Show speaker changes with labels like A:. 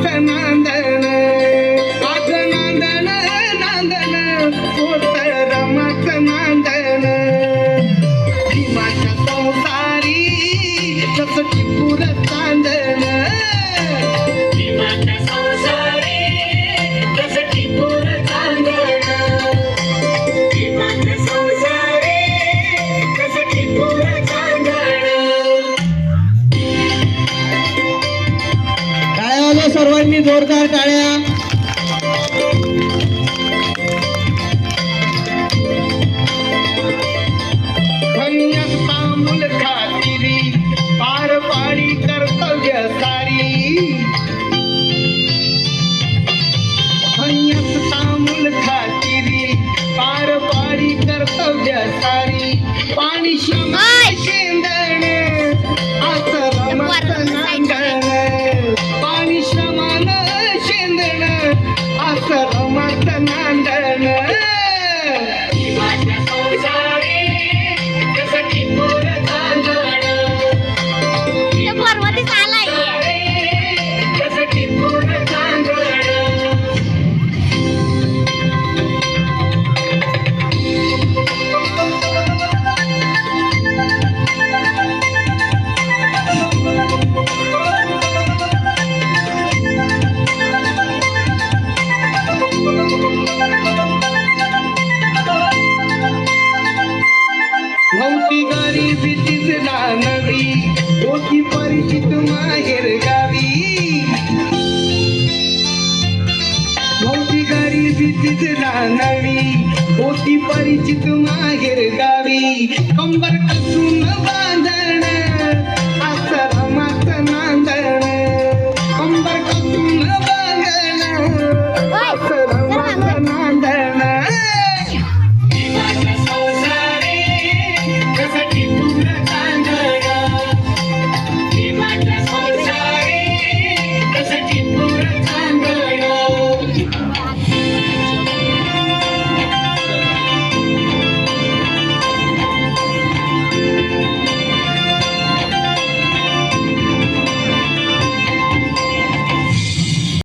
A: नांदण आज नांदण नांदण होत रमत नांदण. भीमाच्या संसारी तस
B: टिपूर तांदण भीमाच्या
C: सर्वांनी जोरदार टाळ्या.
A: गावी गरिबी दिसला नवी होती परिचित माहेर गावी. होती गरिबी दिसला नवी होती परिचित माहेर गावी. कंबर कसून बा